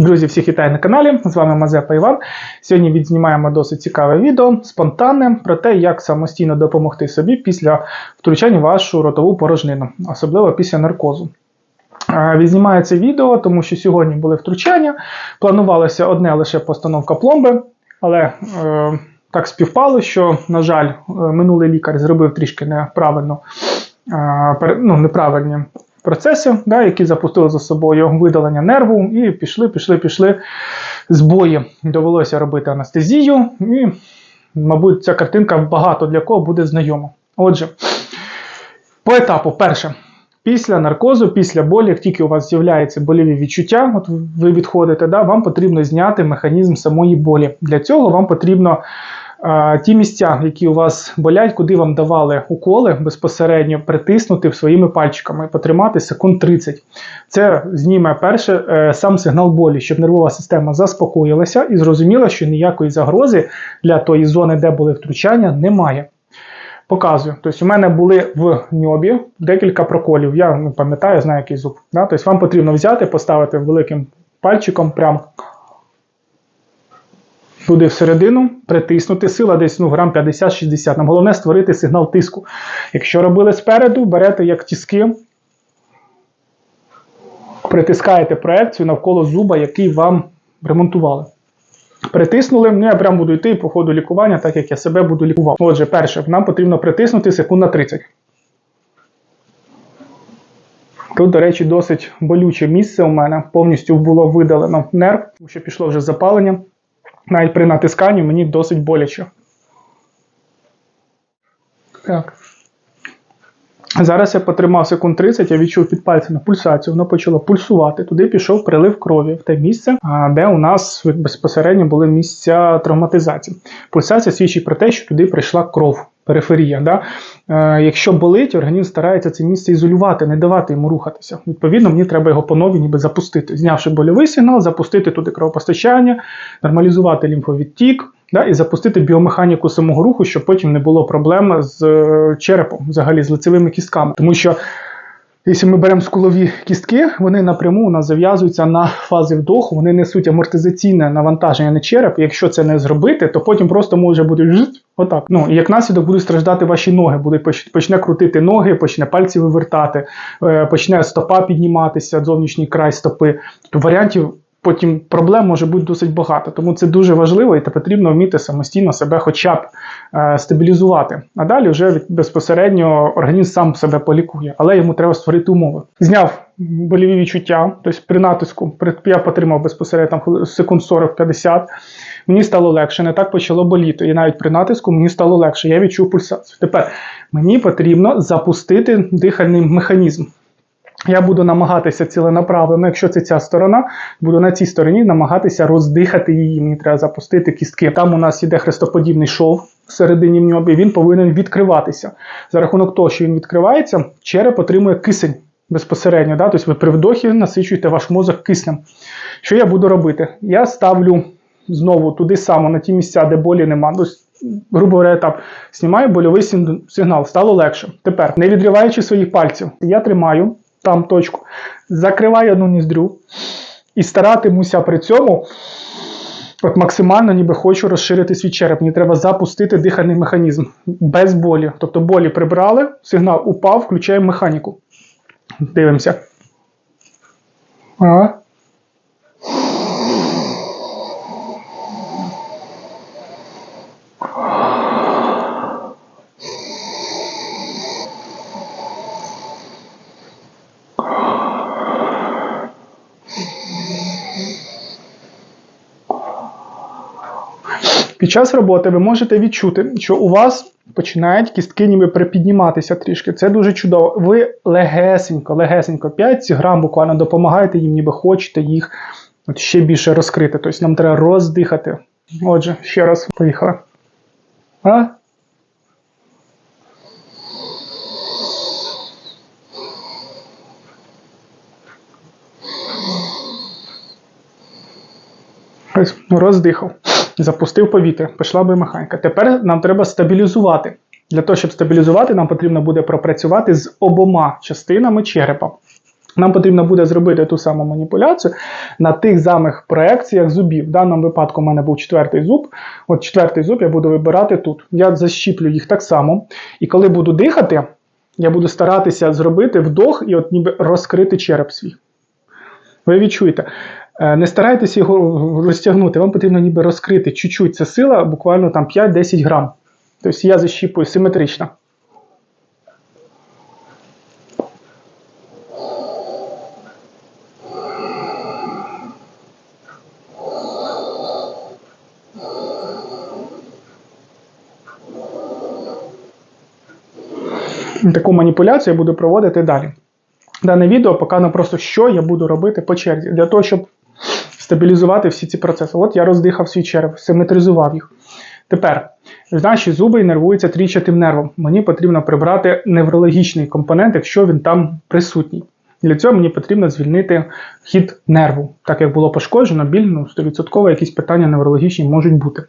Друзі, всіх вітаю на каналі. З вами Мазепа Іван. Сьогодні відзнімаємо досить цікаве відео, спонтанне про те, як самостійно допомогти собі після втручання в вашу ротову порожнину, особливо після наркозу. Відзнімаю це відео, тому що сьогодні були втручання. Планувалося одне лише постановка пломби, але е, так співпало, що, на жаль, е, минулий лікар зробив трішки неправильно, е, ну, неправильні процеси, да, які запустили за собою видалення нерву, і пішли, пішли, пішли збої. Довелося робити анестезію, і, мабуть, ця картинка багато для кого буде знайома. Отже, по етапу, перше. Після наркозу, після болі, як тільки у вас з'являються боліві відчуття, от ви відходите, да, вам потрібно зняти механізм самої болі. Для цього вам потрібно ті місця, які у вас болять, куди вам давали уколи, безпосередньо притиснути своїми пальчиками, потримати секунд 30. Це зніме перше е, сам сигнал болі, щоб нервова система заспокоїлася і зрозуміла, що ніякої загрози для тої зони, де були втручання, немає. Показую. Тобто, у мене були в ньобі декілька проколів. Я ну, пам'ятаю, знаю, який зуб. Да? Тобто, вам потрібно взяти, поставити великим пальчиком прямо туди всередину, притиснути. Сила десь ну, грам 50-60. Нам головне створити сигнал тиску. Якщо робили спереду, берете як тіски, притискаєте проекцію навколо зуба, який вам ремонтували. Притиснули, ну я прям буду йти по ходу лікування, так як я себе буду лікувати. Отже, перше, нам потрібно притиснути секунд на 30. Тут, до речі, досить болюче місце у мене. Повністю було видалено нерв, тому що пішло вже запалення. Навіть при натисканні мені досить боляче. Так. Зараз я потримав секунд 30, я відчув під пальцями пульсацію, воно почало пульсувати. Туди пішов прилив крові в те місце, де у нас безпосередньо були місця травматизації. Пульсація свідчить про те, що туди прийшла кров, периферія. Да? Е, якщо болить, організм старається це місце ізолювати, не давати йому рухатися. Відповідно, мені треба його по новій ніби запустити. Знявши больовий сигнал, запустити туди кровопостачання, нормалізувати лімфовідтік. Да, і запустити біомеханіку самого руху, щоб потім не було проблем з е, черепом, взагалі з лицевими кістками. Тому що, якщо ми беремо скулові кістки, вони напряму у нас зав'язуються на фази вдоху, вони несуть амортизаційне навантаження на череп. Якщо це не зробити, то потім просто може бути отак. Ну і як наслідок будуть страждати ваші ноги, будуть почне крутити ноги, почне пальці вивертати, е, почне стопа підніматися, зовнішній край стопи. Тобто варіантів. Потім проблем може бути досить багато, тому це дуже важливо і потрібно вміти самостійно себе хоча б е, стабілізувати. А далі вже безпосередньо організм сам себе полікує, але йому треба створити умови. Зняв боліві відчуття, тобто при натиску, я потримав безпосередньо там секунд 40-50. Мені стало легше, не так почало боліти. І навіть при натиску мені стало легше. Я відчув пульсацію. Тепер мені потрібно запустити дихальний механізм. Я буду намагатися ціленаправленно, якщо це ця сторона, буду на цій стороні намагатися роздихати її. Мені треба запустити кістки. Там у нас іде хрестоподібний шов всередині в ньобі, він повинен відкриватися. За рахунок того, що він відкривається, череп отримує кисень безпосередньо. Да? Тобто ви при вдохі насичуєте ваш мозок киснем. Що я буду робити? Я ставлю знову туди само, на ті місця, де болі нема. Тобто, грубо говоря, етап, знімаю больовий сигнал, стало легше. Тепер, не відриваючи своїх пальців, я тримаю там точку, закриваю одну ніздрю і старатимуся при цьому. От максимально ніби хочу розширити свій череп. Мені треба запустити дихальний механізм без болі. Тобто болі прибрали, сигнал упав, включаємо механіку. Дивимося. Ага. Під час роботи ви можете відчути, що у вас починають кістки ніби припідніматися трішки. Це дуже чудово. Ви легесенько, легесенько, 5 грам буквально допомагаєте їм, ніби хочете їх от ще більше розкрити. Тобто нам треба роздихати. Отже, ще раз поїхали. А? Роздихав. Запустив повітря, пішла біомеханіка. Тепер нам треба стабілізувати. Для того, щоб стабілізувати, нам потрібно буде пропрацювати з обома частинами черепа. Нам потрібно буде зробити ту саму маніпуляцію на тих самих проекціях зубів. В даному випадку в мене був четвертий зуб. От четвертий зуб я буду вибирати тут. Я защіплю їх так само. І коли буду дихати, я буду старатися зробити вдох і от ніби розкрити череп свій. Ви відчуєте. Е, Не старайтеся його розтягнути, вам потрібно ніби розкрити чуть-чуть. Це сила, буквально там 5-10 грам. Тобто я защіпую симетрично. Таку маніпуляцію я буду проводити далі. Дане відео показано просто, що я буду робити по черзі, для того, щоб стабілізувати всі ці процеси. От я роздихав свій череп, симетризував їх. Тепер наші зуби інервуються трічатим нервом. Мені потрібно прибрати неврологічний компонент, якщо він там присутній. Для цього мені потрібно звільнити хід нерву. Так як було пошкоджено, біль, ну, 100% якісь питання неврологічні можуть бути.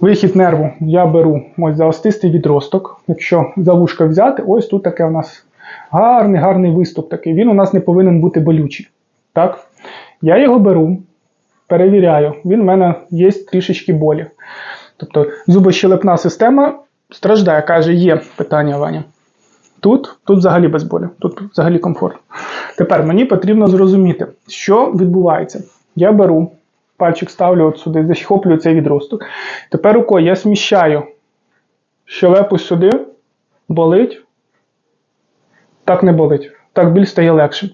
Вихід нерву я беру ось за остистий відросток. Якщо за вушка взяти, ось тут таке у нас гарний, гарний виступ такий. Він у нас не повинен бути болючий. Так? Я його беру, перевіряю, він в мене є трішечки болі. Тобто зубощелепна система страждає, каже, є питання Ваня. Тут, тут взагалі без болю, тут взагалі комфорт. Тепер мені потрібно зрозуміти, що відбувається. Я беру, пальчик ставлю от сюди, захоплюю цей відросток. Тепер рукою я сміщаю щелепу сюди, болить. Так не болить. Так біль стає легшим.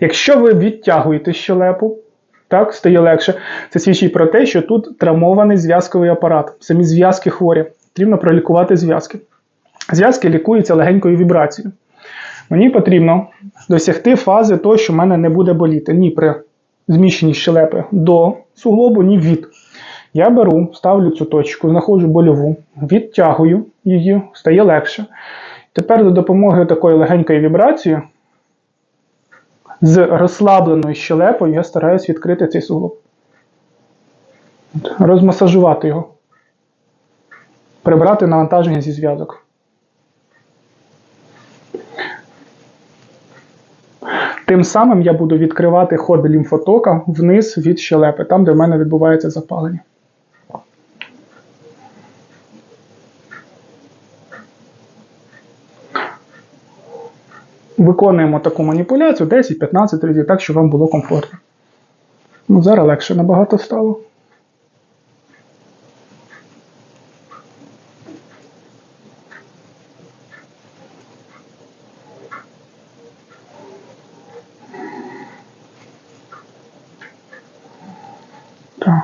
Якщо ви відтягуєте щелепу, так, стає легше. Це свідчить про те, що тут травмований зв'язковий апарат. Самі зв'язки хворі. Потрібно пролікувати зв'язки. Зв'язки лікуються легенькою вібрацією. Мені потрібно досягти фази того, що в мене не буде боліти ні при зміщенні щелепи до суглобу, ні від. Я беру, ставлю цю точку, знаходжу больову, відтягую її, стає легше. Тепер за допомогою такої легенької вібрації з розслабленою щелепою я стараюсь відкрити цей суглоб. Розмасажувати його. Прибрати навантаження зі зв'язок. Тим самим я буду відкривати ход лімфотока вниз від щелепи, там, де в мене відбувається запалення. Виконуємо таку маніпуляцію 10-15 разів, так, щоб вам було комфортно. Ну, Зараз легше набагато стало.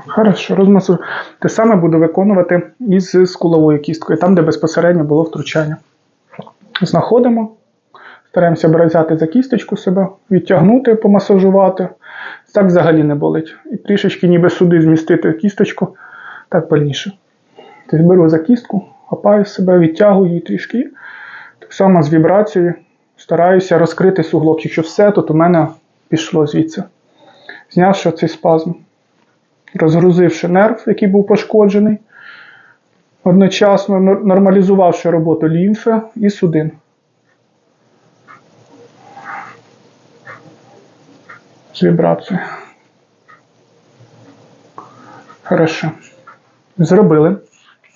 Хорошо, розмасу. Те саме буду виконувати із скуловою кісткою, там, де безпосередньо було втручання. Знаходимо. Стараємося взяти за кісточку себе, відтягнути, помасажувати. Так взагалі не болить. І трішечки ніби сюди змістити кісточку, так больніше. Тобто беру за кістку, хапаю себе, відтягую її трішки. Так само з вібрацією стараюся розкрити суглобчик, що все тут у мене пішло звідси. Знявши цей спазм, розгрузивши нерв, який був пошкоджений, одночасно нормалізувавши роботу лімфи і судин. З вібрацією. Хорошо. Зробили.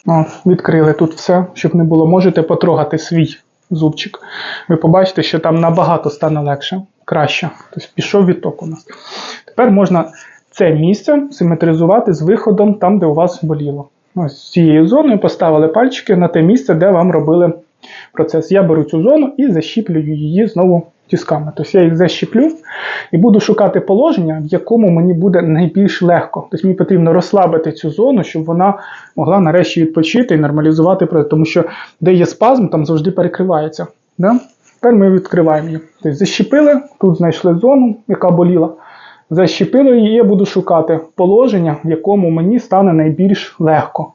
От, відкрили тут все, щоб не було. Можете потрогати свій зубчик. Ви побачите, що там набагато стане легше, краще. Тобто пішов відток у нас. Тепер можна це місце симетризувати з виходом там, де у вас боліло. Ось з цією зоною поставили пальчики на те місце, де вам робили процес. Я беру цю зону і защіплюю її знову тисками. Тобто я їх защіплю і буду шукати положення, в якому мені буде найбільш легко. Тобто мені потрібно розслабити цю зону, щоб вона могла нарешті відпочити і нормалізувати, тому що де є спазм, там завжди перекривається. Да? Тепер ми відкриваємо її. Тобто защіпили, тут знайшли зону, яка боліла. Защіпили її, я буду шукати положення, в якому мені стане найбільш легко.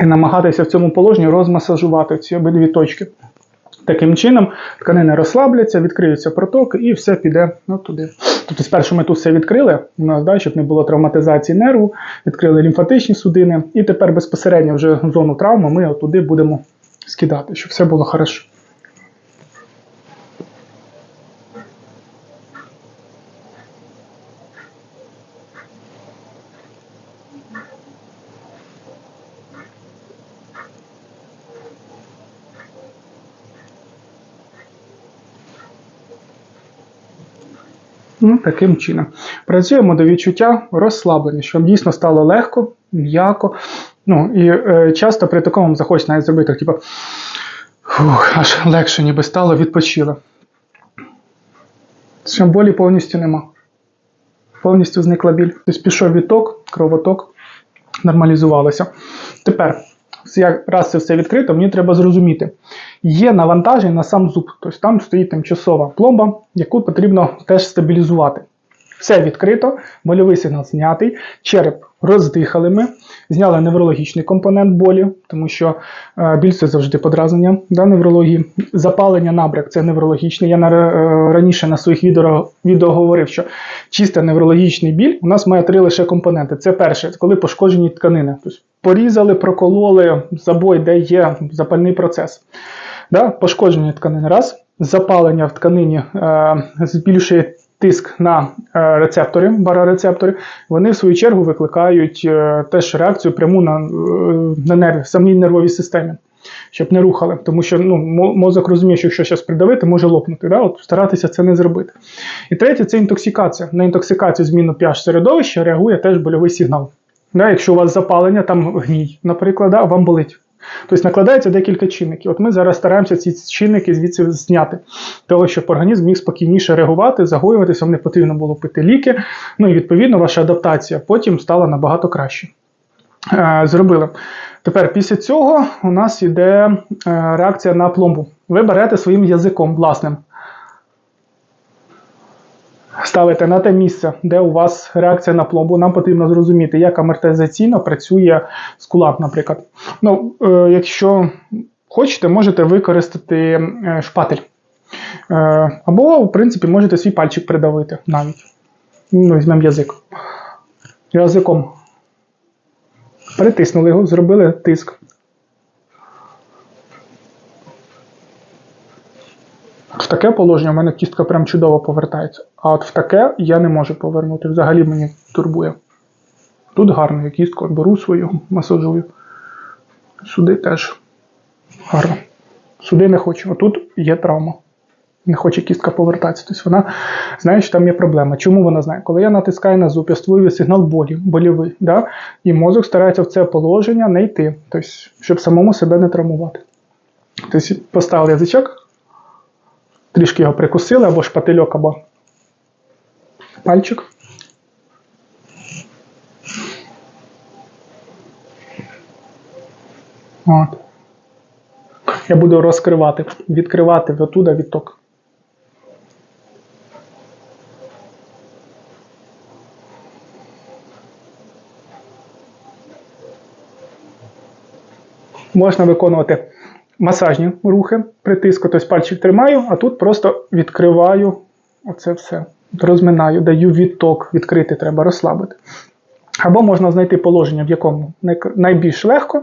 І намагатися в цьому положенні розмасажувати ці обидві точки. Таким чином тканини розслабляться, відкриються протоки і все піде ну, туди. Тобто спершу ми тут все відкрили, у нас да, щоб не було травматизації нерву, відкрили лімфатичні судини, і тепер безпосередньо вже зону травми ми туди будемо скидати, щоб все було хорошо. Ну, таким чином. Працюємо до відчуття розслаблення, щоб дійсно стало легко, м'яко. Ну, і е, часто при такому захочеться навіть зробити, типу, фух, аж легше, ніби стало, відпочило. Щоб болі повністю нема. Повністю зникла біль. Тобто пішов відток, кровоток, нормалізувалося. Тепер, раз це все відкрито, мені треба зрозуміти, є навантаження на сам зуб. Тобто там стоїть тимчасова пломба, яку потрібно теж стабілізувати. Все відкрито, больовий сигнал знятий, череп роздихали ми, зняли неврологічний компонент болі, тому що е, біль це завжди подразнення да, неврології. Запалення набряк це неврологічний. Я на, е, раніше на своїх відео, відео говорив, що чисто неврологічний біль у нас має три лише компоненти. Це перше, коли пошкоджені тканини. Тобто порізали, прокололи забой, де є запальний процес. Да? Пошкоджені тканини раз, запалення в тканині е, збільшує тиск на е, рецептори, барорецептори, вони в свою чергу викликають е, теж реакцію пряму на, е, на нерві, самій нервовій системі, щоб не рухали. Тому що ну, мозок розуміє, що якщо зараз придавити, може лопнути. Да? От старатися це не зробити. І третє це інтоксикація. На інтоксикацію зміну pH середовища реагує теж больовий сигнал. Да? Якщо у вас запалення, там гній, наприклад, да, вам болить. Тобто накладається декілька чинників. От ми зараз стараємося ці чинники звідси зняти, того, щоб організм міг спокійніше реагувати, загоюватися, вам не потрібно було пити ліки. Ну і відповідно ваша адаптація потім стала набагато краще. Е, Зробили. Тепер після цього у нас йде е, реакція на пломбу. Ви берете своїм язиком власним. Ставите на те місце, де у вас реакція на пломбу. Нам потрібно зрозуміти, як амортизаційно працює скулап, наприклад. Ну, е, якщо хочете, можете використати е, шпатель. Е, або, в принципі, можете свій пальчик придавити навіть. Ну, візьмемо язик. Язиком. Перетиснули його, зробили тиск. Таке положення в мене кістка прям чудово повертається. А от в таке я не можу повернути. Взагалі мені турбує. Тут гарно, я кістку беру свою, масажую. Сюди теж гарно. Сюди не хочу. Отут є травма. Не хоче кістка повертатися. Тобто вона знає, там є проблема. Чому вона знає? Коли я натискаю на зуб, я створюю сигнал болі, болівий, да? і мозок старається в це положення не йти, тобто, щоб самому себе не травмувати. Тобто поставили язичок, трішки його прикусили, або шпательок, або пальчик. От. Я буду розкривати, відкривати отуда відток. Можна виконувати масажні рухи притиску, тобто пальчик тримаю, а тут просто відкриваю оце все. Розминаю, даю відток, відкрити треба розслабити. Або можна знайти положення, в якому найбільш легко,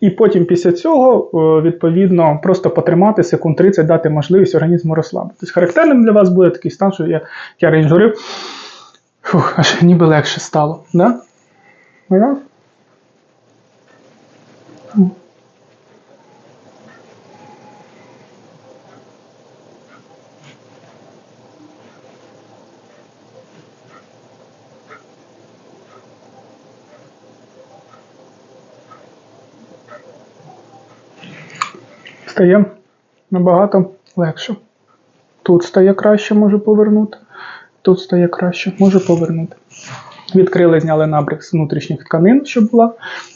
і потім після цього, е, відповідно, просто потримати секунд 30, дати можливість організму розслабитись. Характерним для вас буде такий стан, що я, я раніше аж ніби легше стало. Да? Стає набагато легше. Тут стає краще, можу повернути. Тут стає краще, можу повернути. Відкрили, зняли набряк з внутрішніх тканин, щоб була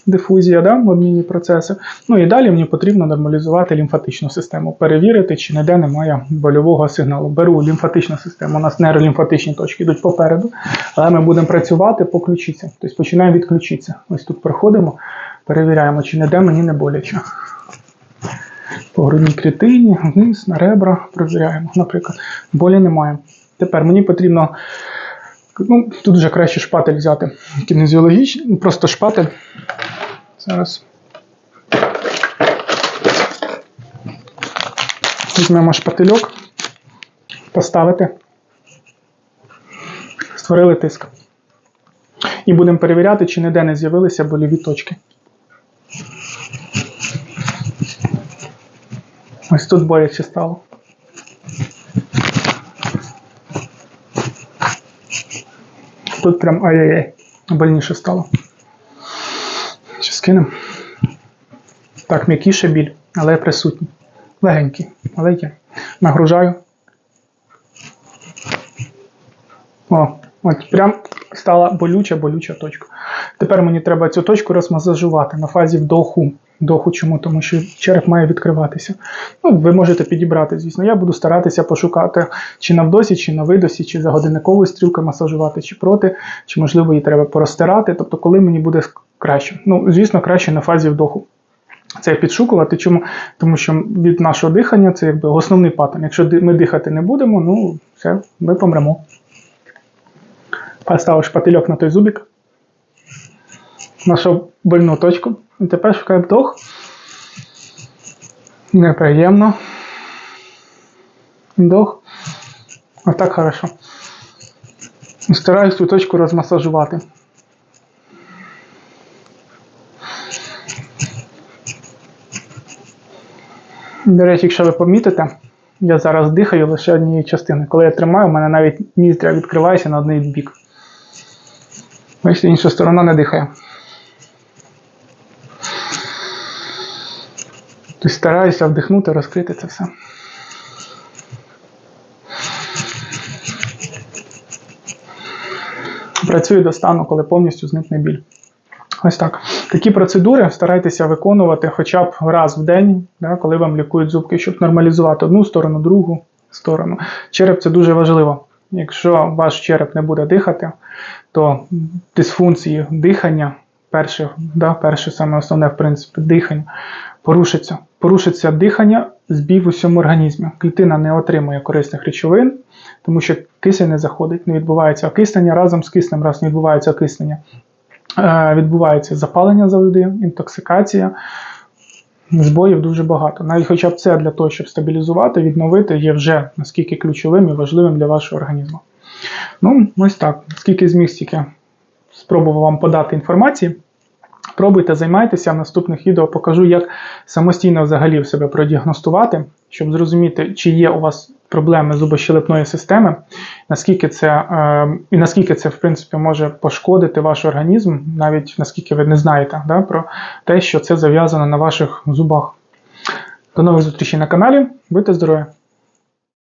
дифузія, да, обмінні процеси. Ну і далі мені потрібно нормалізувати лімфатичну систему, перевірити, чи ніде немає больового сигналу. Беру лімфатичну систему. У нас нейролімфатичні точки йдуть попереду, але ми будемо працювати по ключиці. Тобто починаємо від ключиці. Ось тут проходимо, перевіряємо, чи ніде мені не боляче. По грудній клітині, вниз, на ребра провіряємо, наприклад. Болі немає. Тепер мені потрібно. Ну, тут вже краще шпатель взяти. Кінезіологічний, просто шпатель. Зараз. Візьмемо шпательок, поставити, створили тиск. І будемо перевіряти, чи ніде не з'явилися боліві точки. Ось тут боляче стало. Тут прям ай-яй-яй, больніше стало. Ще скинемо. Так, м'якіше біль, але присутній. Легенький, але є. Нагружаю. О, от прям стала болюча, болюча точка. Тепер мені треба цю точку розмасажувати на фазі вдоху. Вдоху чому? Тому що череп має відкриватися. Ну, ви можете підібрати, звісно. Я буду старатися пошукати чи на вдосі, чи на видосі, чи за годинниковою стрілкою масажувати, чи проти, чи можливо її треба порозтирати. Тобто, коли мені буде краще. Ну, звісно, краще на фазі вдоху. Це підшукувати. Чому? Тому що від нашого дихання це якби основний паттерн. Якщо ми дихати не будемо, ну все, ми помремо. Поставив шпательок на той зубик. Знайшов больну точку. І тепер шукаю вдох. Неприємно. Вдох. Отак хорошо. Стараюсь цю точку розмасажувати. До речі, якщо ви помітите, я зараз дихаю лише однією частиною. Коли я тримаю, у мене навіть ніздря відкривається на один бік. Бачите, інша сторона не дихає. Тобто стараюся вдихнути, розкрити це все. Працюю до стану, коли повністю зникне біль. Ось так. Такі процедури старайтеся виконувати хоча б раз в день, да, коли вам лікують зубки, щоб нормалізувати одну сторону, другу сторону. Череп це дуже важливо. Якщо ваш череп не буде дихати, то дисфункції дихання, перше, да, перше саме основне, в принципі, дихання, порушиться. Порушиться дихання, збій в усьому організмі. Клітина не отримує корисних речовин, тому що кисень не заходить, не відбувається окиснення разом з киснем, раз не відбувається окиснення. Е, Відбувається запалення завжди, інтоксикація. Збоїв дуже багато. Навіть хоча б це для того, щоб стабілізувати, відновити, є вже наскільки ключовим і важливим для вашого організму. Ну, ось так. Скільки зміг, стільки спробував вам подати інформації. Пробуйте, займайтеся. В наступних відео покажу, як самостійно взагалі себе продіагностувати, щоб зрозуміти, чи є у вас проблеми зубощелепної системи, наскільки це, е, і наскільки це в принципі може пошкодити ваш організм, навіть наскільки ви не знаєте да, про те, що це зав'язано на ваших зубах. До нових зустрічей на каналі. Будьте здорові!